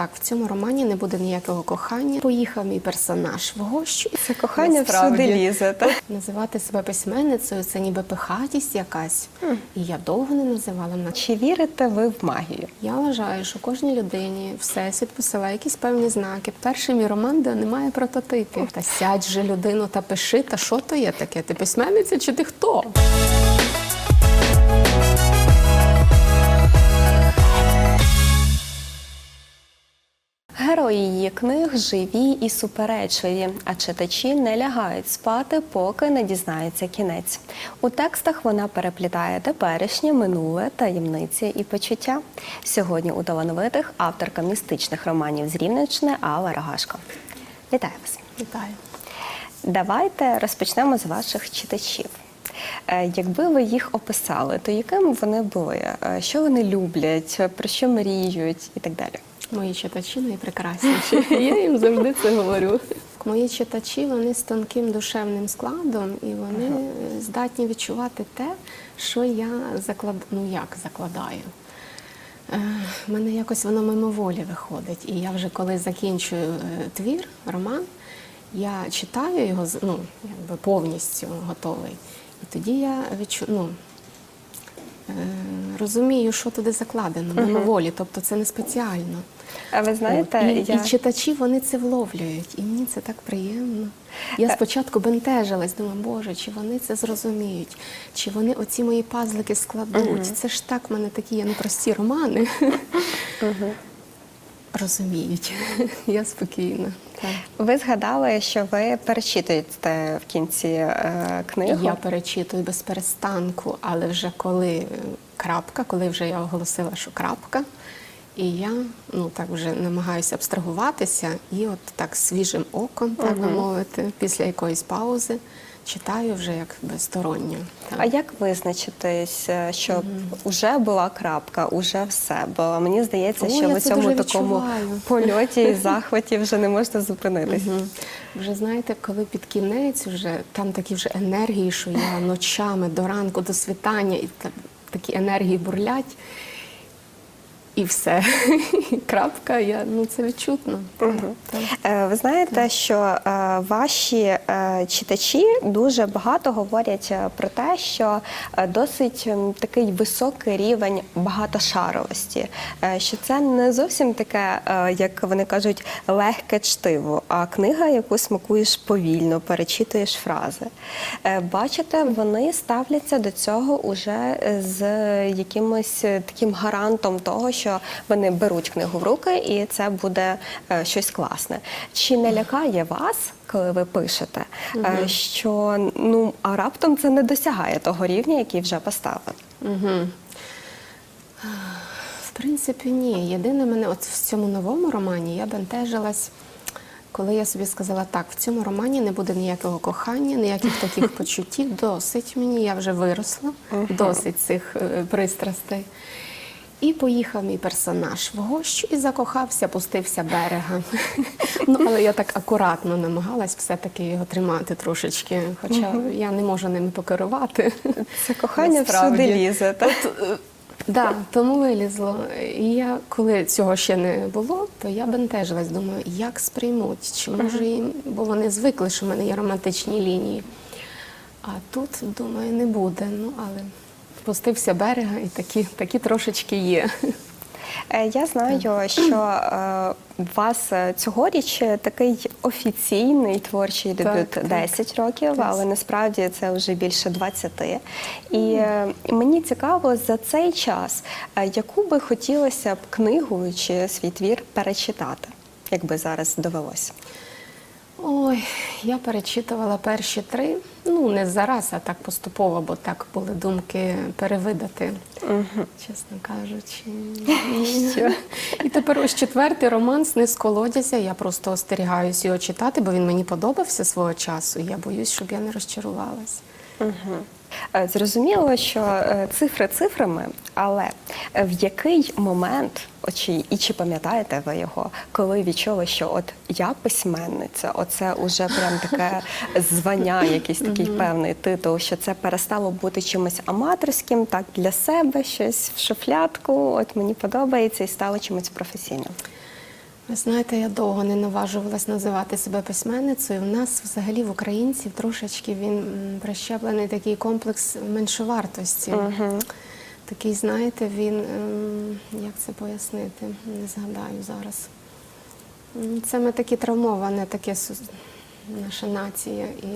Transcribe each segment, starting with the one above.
так: в цьому романі не буде ніякого кохання. Поїхав мій персонаж в гощу. Це кохання Насправді. всюди лізе. Так? Називати себе письменницею це ніби пихатість якась. І я довго не називала мене. Чи вірите ви в магію? Я вважаю, що кожній людині всесвіт посилає якісь певні знаки. Перший мій роман, де немає прототипів. Та сядь же людину та пиши, та що то є таке? Ти письменниця чи ти хто? Герої її книг живі і суперечливі, а читачі не лягають спати, поки не дізнаються кінець. У текстах вона переплітає теперішнє, минуле, таємниці і почуття. Сьогодні у талановитих авторка містичних романів з Рівненщини Алла Рогашко. Вітаю вас! Вітаю. Давайте розпочнемо з ваших читачів. Е, Якби ви їх описали, то якими вони були? Е, Що вони люблять, про що мріють і так далі? Мої читачі найпрекрасніші. Я їм завжди це говорю. Мої читачі вони з тонким душевним складом, і вони е, здатні відчувати те, що я заклад... ну як закладаю. Е, в мене якось воно мимоволі виходить. І я вже коли закінчую е, твір, роман, я читаю його ну, якби повністю готовий. І тоді я відчу... ну, е, розумію, що туди закладено, мимоволі, тобто це не спеціально. А ви знаєте, і, я... і читачі вони це вловлюють, і мені це так приємно. Я Е. спочатку бентежилась, думаю, Боже, чи вони це зрозуміють, чи вони оці мої пазлики складуть. Це ж так в мене такі є непрості романи. Розуміють. Я спокійна. Так. ви згадали, що ви перечитуєте в кінці е, книгу. Я перечитую без перестанку, але вже коли е, крапка, коли вже я оголосила, що крапка, і я ну так вже намагаюся абстрагуватися, і от так свіжим оком, так би мовити, після якоїсь паузи читаю вже як безсторонньо. Так. А як визначитись, е, що вже була крапка, уже все? Бо мені здається, О, що в цьому такому відчуваю. польоті і захваті вже не можна зупинитись. Мгм. Вже знаєте, коли під кінець вже там такі вже енергії, що я ночами до ранку, до світання, і та- такі енергії бурлять. І все. Крапка, я, ну це відчутно. Так. Е, Ви знаєте, що е, ваші е, читачі дуже багато говорять про те, що досить такий високий рівень багатошаровості, що це не зовсім таке, як вони кажуть, легке чтиво, а книга, яку смакуєш повільно, перечитуєш фрази. Бачите, вони ставляться до цього уже з якимось таким гарантом того, що вони беруть книгу в руки, і це буде е, щось класне. Чи не лякає вас, коли ви пишете, е, що ну а раптом це не досягає того рівня, який вже поставили? Угу. В принципі, ні. Єдине мене от в цьому новому романі я бентежилась, коли я собі сказала, так, в цьому романі не буде ніякого кохання, ніяких таких почуттів. Досить мені, я вже виросла, досить цих е, пристрастей. І поїхав мій персонаж в гощу і закохався, пустився берега. ну, але я так акуратно намагалась все-таки його тримати трошечки, хоча я не можу ними покерувати. Це кохання всюди лізе. Так? Да, тому вилізло. І я, коли цього ще не було, то я бентежилась, думаю, як сприймуть, чи може їм, бо вони звикли, що в мене є романтичні лінії. А тут, думаю, не буде. Ну, але спустився берега і такі, такі трошечки є. Е, Я знаю, що е, у вас е, цьогоріч такий офіційний творчий дебют так. 10 років, але насправді це вже більше 20. І мені цікаво за цей час, яку би хотілося б книгу чи свій твір перечитати, якби зараз довелося. Ой, я перечитувала перші три. Ну, не зараз, а так поступово, бо так були думки перевидати, чесно кажучи. Що? І тепер ось четвертий романс не з колодязя. Я просто остерігаюсь його читати, бо він мені подобався свого часу. і Я боюсь, щоб я не розчарувалась. Е, Зрозуміло, що е, цифри цифрами, але е, в який момент, от чи, і чи пам'ятаєте ви його, коли відчули, що от я письменниця, оце уже прям таке звання, якийсь такий певний титул, що це перестало бути чимось аматорським, так для себе щось в шуфлядку, от мені подобається і стало чимось професійним. Ви знаєте, я довго не наважувалась називати себе письменницею. У нас взагалі в українців трошечки він прищеплений такий комплекс меншовартості. Такий, знаєте, він, ем, як це пояснити, не згадаю зараз. Це ми такі травмоване, таке наша нація. І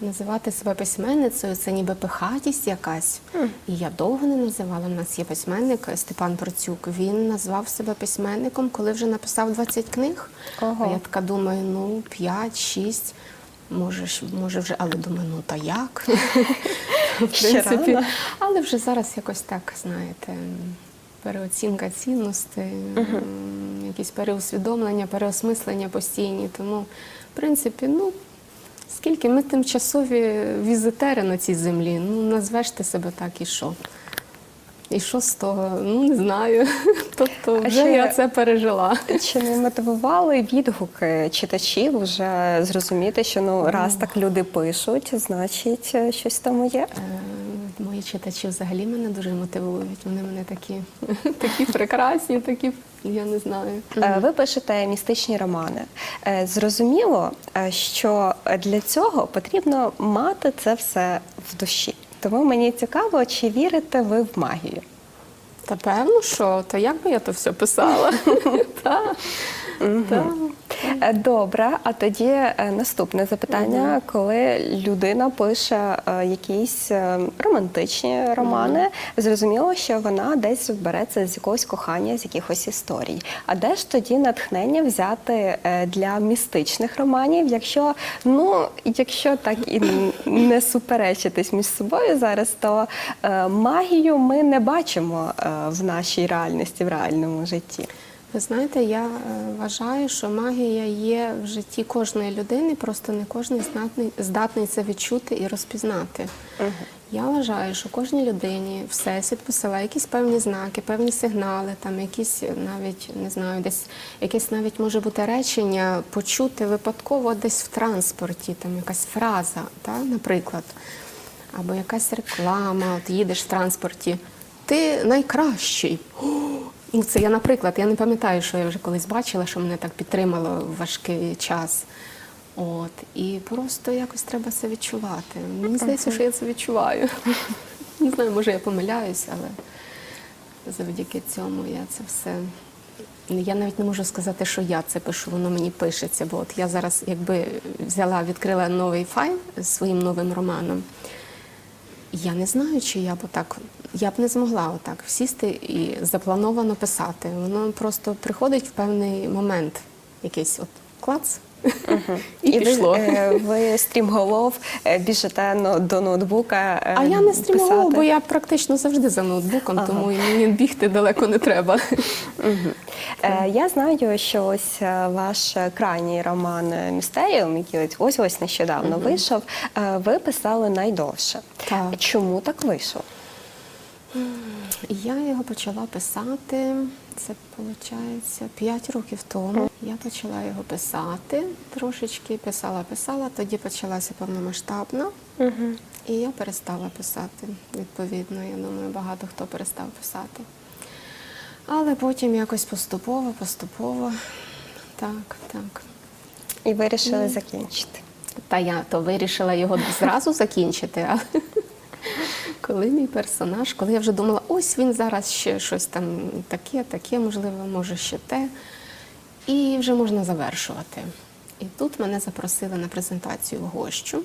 називати себе письменницею це ніби пихатість якась. І я довго не називала. У нас є письменник Степан Процюк. Він назвав себе письменником, коли вже написав 20 книг. Ого. А я така думаю, ну 5-6. Може, може вже, але думаю, ну та як? В рано. але вже зараз якось так, знаєте, переоцінка цінностей, якісь переусвідомлення, переосмислення постійні. Тому, в принципі, ну, скільки ми тимчасові візитери на цій землі, ну, назвеш ти себе так і що? І що з того? Ну, не знаю. Тобто, вже чи, я це пережила. Чи не мотивували відгуки читачів вже зрозуміти, що ну раз так люди пишуть, значить е, щось там є? Мої читачі взагалі мене дуже мотивують. Вони мене такі, такі прекрасні, такі, я не знаю. Е, Ви пишете містичні романи. Е, Зрозуміло, е, що для цього потрібно мати це все в душі. Тому мені цікаво, чи вірите ви в магію? Та певно, що, та як би я то все писала? Та, та. Е, Добре, а тоді е, наступне запитання, коли людина пише е, якісь е, романтичні романи, зрозуміло, що вона десь береться з якогось кохання, з якихось історій. А де ж тоді натхнення взяти е, для містичних романів, якщо ну якщо так і не суперечитись між собою зараз, то е, магію ми не бачимо е, в нашій реальності, в реальному житті. Ви знаєте, я е, вважаю, що магія є в житті кожної людини, просто не кожен здатний, здатний це відчути і розпізнати. Я вважаю, що кожній людині всесвіт посилає якісь певні знаки, певні сигнали, там якісь навіть не знаю, десь якесь навіть може бути речення почути випадково десь в транспорті, там якась фраза, та, наприклад, або якась реклама, от їдеш в транспорті. Ти найкращий. О, Ну, це я, наприклад, я не пам'ятаю, що я вже колись бачила, що мене так підтримало в важкий час. От, і просто якось треба це відчувати. Мені здається, що я це відчуваю. Не знаю, може я помиляюсь, але завдяки цьому я це все. Я навіть не можу сказати, що я це пишу, воно мені пишеться. Бо от я зараз, якби взяла, відкрила новий файл з своїм новим романом. Я не знаю, чи я б так, я б не змогла отак сісти і заплановано писати. Воно просто приходить в певний момент, якийсь от клац, і, І пішло. ви, е, ви стрімголов, е, біжите но- до ноутбука. е, а я не писати. бо я практично завжди за ноутбуком, тому мені бігти далеко не треба. Е, Я знаю, що ось е, ваш крайній роман Містеріум, який ось ось нещодавно вийшов, е, ви писали найдовше. Так. Чому так вийшло? Я його почала писати, це виходить 5 років тому. Я почала його писати трошечки, писала, писала, тоді почалася повномасштабна. І я перестала писати, відповідно. Я думаю, багато хто перестав писати. Але потім якось поступово, поступово. Так, так. І вирішили закінчити. Та я то вирішила його зразу закінчити, але коли мій персонаж, коли я вже думала, ось він зараз ще щось там таке, таке, можливо, може ще те, і вже можна завершувати. І тут мене запросили на презентацію в гощу.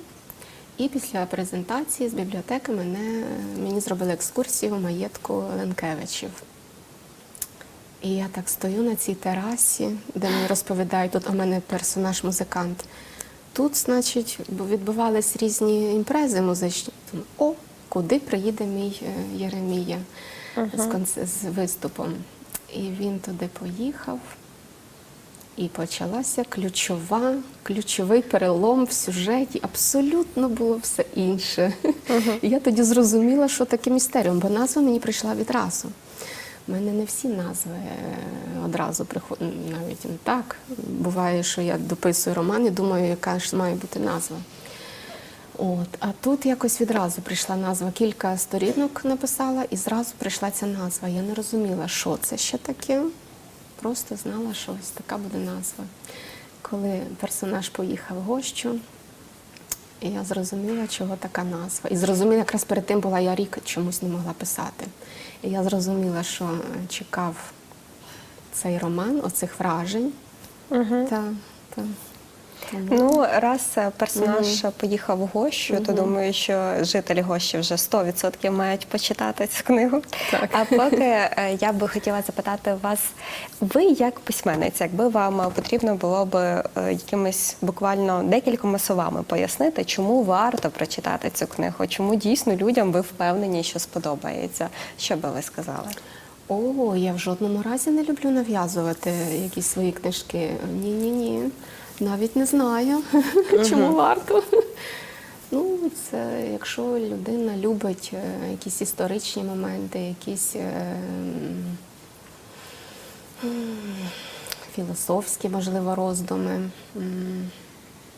І після презентації з бібліотеки мене, мені зробили екскурсію в маєтку Ленкевичів. І я так стою на цій терасі, де мені розповідають, тут у мене персонаж музикант. Тут, значить, відбувались різні імпрези музичні. О, куди приїде мій е, Єремія з, конц- з виступом. І він туди поїхав. І почалася ключова, ключовий перелом в сюжеті. Абсолютно було все інше. І я тоді зрозуміла, що таке містеріум, бо назва мені прийшла відразу. У мене не всі назви е, одразу приходять, навіть не так. Буває, що я дописую роман і думаю, яка ж має бути назва. От, а тут якось відразу прийшла назва. Кілька сторінок написала, і зразу прийшла ця назва. Я не розуміла, що це ще таке. просто знала, що ось така буде назва. Коли персонаж поїхав в гощу, я зрозуміла, чого така назва. І зрозуміла, якраз перед тим була я рік чомусь не могла писати. І я зрозуміла, що чекав цей роман, оцих вражень. Угу. Та, та. Ну, раз е, персонаж поїхав в Гощу, то думаю, що жителі Гощі вже 100% мають почитати цю книгу. Так. А поки е, я би хотіла запитати вас, ви як письменниця, якби вам е, потрібно було б якимись буквально декількома словами пояснити, чому варто прочитати цю книгу, чому дійсно людям ви впевнені, що сподобається, що би ви сказали? О, я в жодному разі не люблю нав'язувати якісь свої книжки. Ні, ні, ні. Навіть не знаю, чому варто. Ну, це якщо людина любить е, якісь історичні моменти, якісь е, філософські, можливо, роздуми,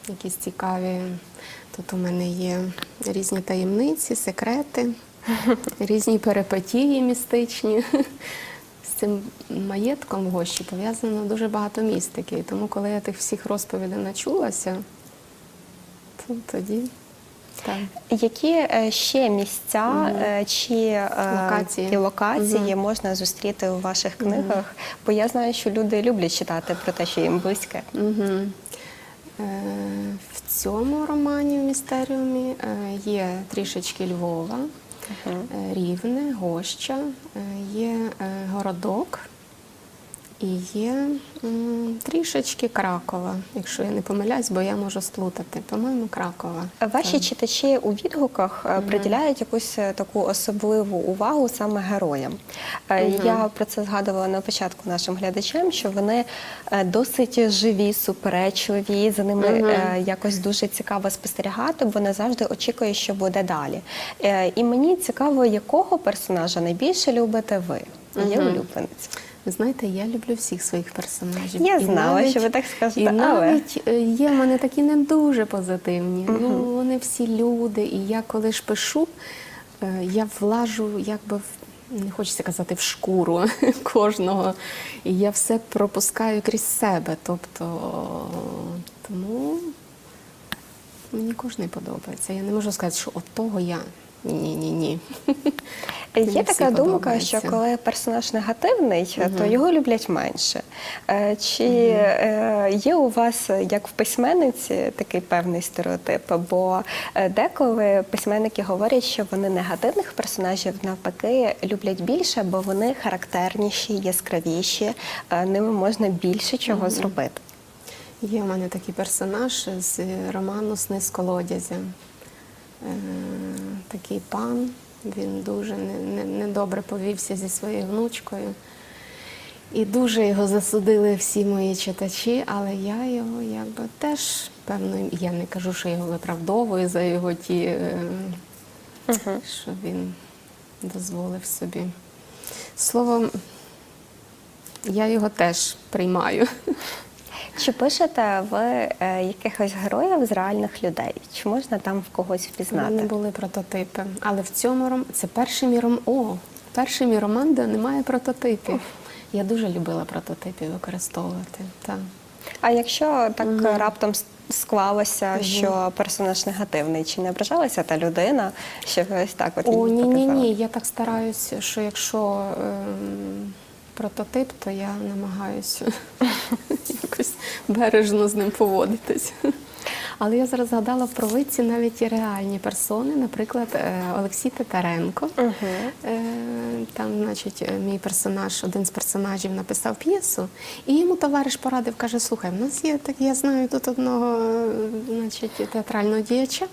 якісь цікаві. Тут у мене є різні таємниці, секрети, різні перипетії містичні. Цим маєтком в гощі пов'язано дуже багато містики. І тому, коли я тих всіх розповідей начулася, то тоді так. Які е, ще місця е, чи е, Локації. і локації можна зустріти у ваших книгах? Бо я знаю, що люди люблять читати про те, що їм близьке. Угу. В цьому романі в містеріумі є трішечки Львова, Рівне, Гоща, е, є е, городок і є трішечки Кракова, якщо я не помиляюсь, бо я можу сплутати. По-моєму, Кракова. Ваші Так. читачі у відгуках е, приділяють якусь е, таку особливу увагу саме героям. Е, Я про це згадувала на початку нашим глядачам, що вони досить живі, суперечливі, за ними е, якось дуже цікаво спостерігати, бо не завжди очікує, що буде далі. І мені цікаво, якого персонажа найбільше любите ви? Є Мгм. улюбленець. Ви знаєте, я люблю всіх своїх персонажів. Я І знала, навіть- що ви так скажете, І навіть е, є в мене такі не дуже позитивні. Ну, вони всі люди. І я коли ж пишу, е, я влажу, якби в. Не хочеться казати в шкуру кожного. І я все пропускаю крізь себе. Тобто, тому мені кожен подобається. Я не можу сказати, що от того я. Ні, ні, ні. Є така думка, що коли персонаж негативний, то його люблять менше. Е, Чи е, є у вас, е, як в письменниці, такий певний стереотип? Бо е, деколи письменники говорять, що вони негативних персонажів навпаки люблять більше, бо вони характерніші, яскравіші, е, ними можна більше чого зробити. Є в мене такий персонаж з роману Сни з колодязя. Е, такий пан, він дуже не- не- недобре повівся зі своєю внучкою. І дуже його засудили всі мої читачі, але я його якби теж певно, я не кажу, що його виправдовую за його ті, е, що він дозволив собі. Словом, я його теж приймаю. Чи пишете ви е, якихось героїв з реальних людей? Чи можна там в когось У мене впізнати? були прототипи. Але в цьому ром... це перший мій ром... О, перший мій роман, де немає прототипів. Я дуже любила прототипи використовувати. Так. А якщо так е, раптом склалося, що персонаж негативний, чи не ображалася та людина, що ось так от О, ні, ні, ні. Я так стараюся, що якщо ем, прототип, то я намагаюся якось бережно з ним поводитись. Але я зараз згадала в провидці навіть і реальні персони, наприклад, е, Олексій Титаренко. Е, Там, значить, е, мій персонаж, один з персонажів написав п'єсу, і йому товариш порадив, каже: слухай, в нас є так, я знаю тут одного значить, театрального діяча.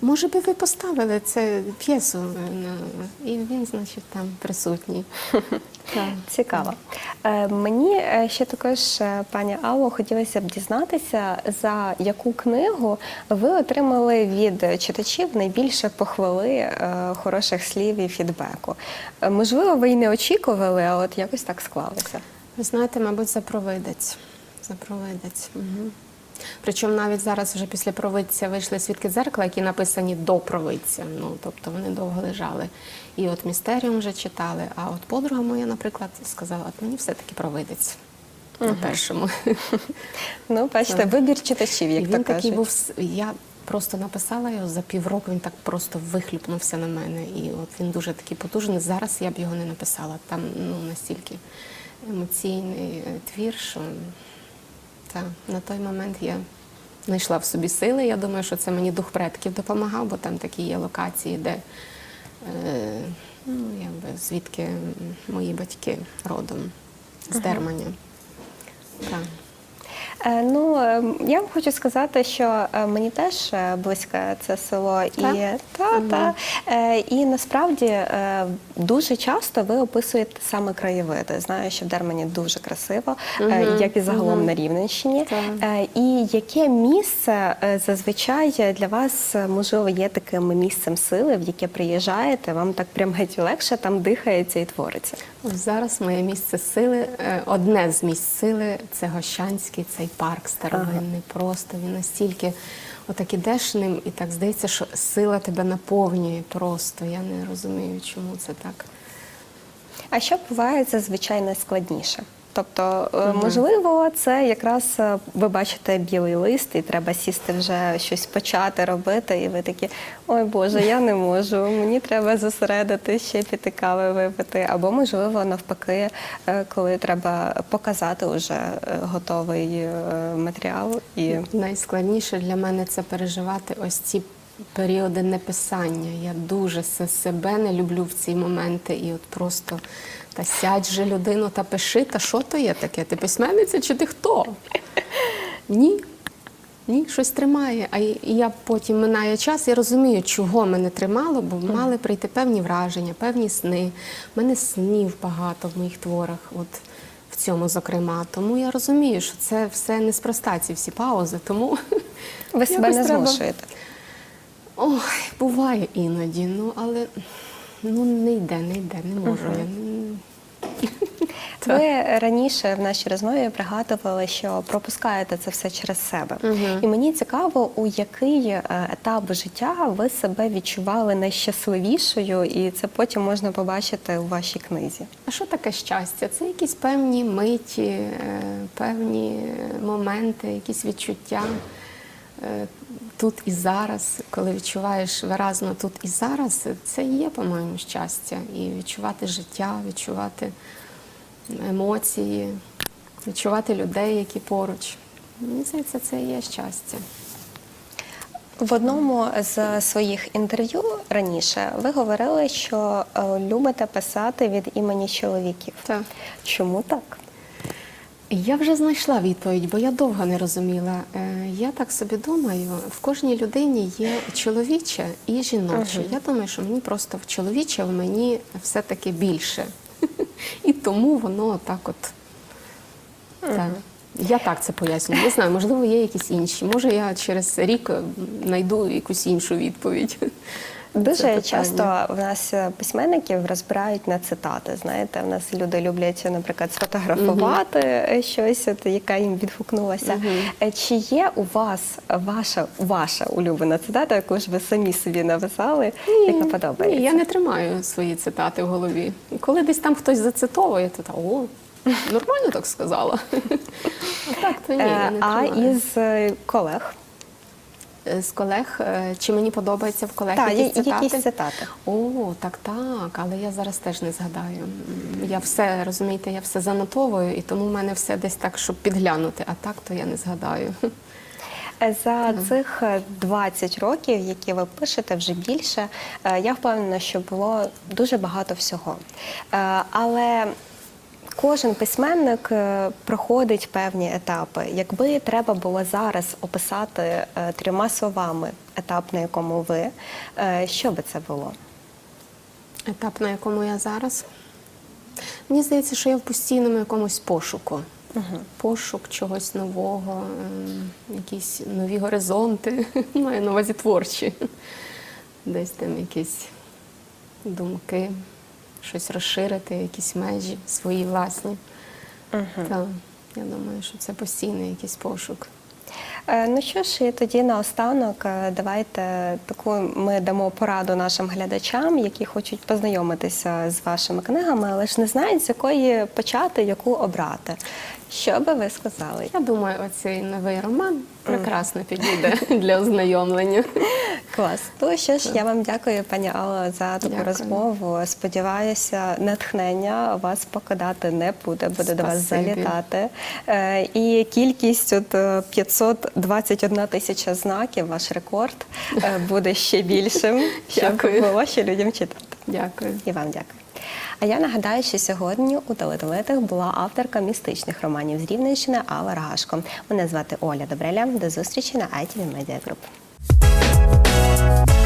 Може би ви поставили це п'єсу? е, на-» І він, значить, там присутній. Так. Цікаво. Е, мені е, ще також, е, пані Алло, хотілося б дізнатися, за яку книгу ви отримали від читачів найбільше похвали, е, хороших слів і фідбеку. Е, можливо, ви й не очікували, а от якось так склалося. Ви знаєте, мабуть, за провидець. За провидець. Угу. Причому навіть зараз вже після провидця вийшли свідки дзеркала, які написані до провидця. Ну, тобто вони довго лежали. І от містеріум вже читали. А от подруга моя, наприклад, сказала, от мені все-таки провидець. на першому. Ну, бачите, вибір читачів, як І то він такий був. Я просто написала його за півроку. Він так просто вихлюпнувся на мене. І от він дуже такий потужний. Зараз я б його не написала. Там ну настільки емоційний е, твір, що та, на той момент я знайшла в собі сили. Я думаю, що це мені дух предків допомагав, бо там такі є локації, де е, ну, якби, звідки мої батьки родом з Дерманя. Так. Е, Ну, е, я вам хочу сказати, що е, мені теж е, близьке це село, і та, та, Е, і насправді дуже часто ви описуєте саме краєвиди. Знаю, що в Дермані дуже красиво, як і загалом на Рівненщині. Так. І яке місце зазвичай для вас можливо є таким місцем сили, в яке приїжджаєте? Вам так прям геть легше там дихається і твориться. Зараз моє місце сили, одне з місць сили це Гощанський, цей парк старовинний. Просто він настільки отак ідеш ним, і так здається, що сила тебе наповнює просто. Я не розумію, чому це так. А що буває зазвичай найскладніше? Тобто, е, можливо, це якраз е, ви бачите білий лист, і треба сісти вже щось почати робити, і ви такі, ой Боже, я не можу, мені треба зосередити, ще піти кави випити. Або, можливо, навпаки, е, коли треба показати вже е, готовий матеріал і Найскладніше для мене це переживати ось ці періоди неписання. Я дуже се- себе не люблю в ці моменти. І от просто та сядь же людину та пиши, та що то є таке? Ти письменниця чи ти хто? Ні. Ні, щось тримає. А я потім минає час, я розумію, чого мене тримало, бо мали прийти певні враження, певні сни. У мене снів багато в моїх творах, от в цьому, зокрема. Тому я розумію, що це все неспроста, ці всі паузи. Тому ви себе не змушуєте. Ой, буває іноді, ну але ну не йде, не йде, не можу. Я. н- Так. Ви раніше в нашій розмові пригадували, що пропускаєте це все через себе. Мгм. І мені цікаво, у який е, етап життя ви себе відчували найщасливішою, і це потім можна побачити у вашій книзі. А що таке щастя? Це якісь певні миті, е, певні моменти, якісь відчуття е, тут і зараз. Коли відчуваєш виразно тут і зараз, це і є, по-моєму, щастя. І відчувати життя, відчувати емоції, відчувати людей, які поруч. Мені здається, це і є щастя. В одному з своїх інтерв'ю раніше ви говорили, що е, любите писати від імені чоловіків. Так. Чому так? Я вже знайшла відповідь, бо я довго не розуміла. Е, Я так собі думаю, в кожній людині є чоловіче і жіноче. Я думаю, що мені просто в чоловіче в мені все-таки більше. І тому воно так от. Так. Я так це пояснюю. Не знаю, можливо, є якісь інші. Може, я через рік е, знайду якусь іншу відповідь. Дуже Це часто в нас е, письменників розбирають на цитати. Знаєте, в нас люди люблять, наприклад, сфотографувати е, щось, от, яка їм відгукнулася. Е, Чи є у вас ваша ваша улюблена цитата, яку ж ви самі собі написали, яка подобається? Ні, я не тримаю свої цитати в голові. Коли десь там хтось зацитовує, то та, о, нормально так сказала. А так, то ні, я Е, не а із е, колег Е, З колег, е, чи мені подобається в колег Так, якісь цитати? якісь цитати. О, так, так, але я зараз теж не згадаю. Я все, розумієте, я все занотовую, і тому в мене все десь так, щоб підглянути, а так то я не згадаю. Е, За цих е, 20 років, які ви пишете вже більше, е, я впевнена, що було дуже багато всього. Е, Але кожен письменник е, проходить певні етапи. Якби треба було зараз описати е, трьома словами етап, на якому ви, е, що би це було? Етап, на якому я зараз. Мені здається, що я в постійному якомусь пошуку. Пошук чогось нового, ем, якісь нові горизонти, маю на увазі творчі. Десь там якісь думки, щось розширити, якісь межі свої власні. Так, я думаю, що це постійний якийсь пошук. Е, Ну що ж, і тоді наостанок е, давайте таку ми дамо пораду нашим глядачам, які хочуть познайомитися з вашими книгами, але ж не знають, з якої почати, яку обрати. Що би ви сказали? Я думаю, оцей новий роман прекрасно підійде для ознайомлення. Клас. Ну що ж, я вам дякую, пані Алло, за таку Дякую. розмову. Сподіваюся, натхнення вас покидати не буде, буде до вас залітати. Е, І кількість от е, 521 тисяча знаків, ваш рекорд, е, буде ще більшим, щоб було ще людям читати. Дякую. І вам дякую. А я нагадаю, що сьогодні у телеталетах була авторка містичних романів з Рівненщини Алла Рагашко. Мене звати Оля Добреля. До зустрічі на ITV Media Group. Música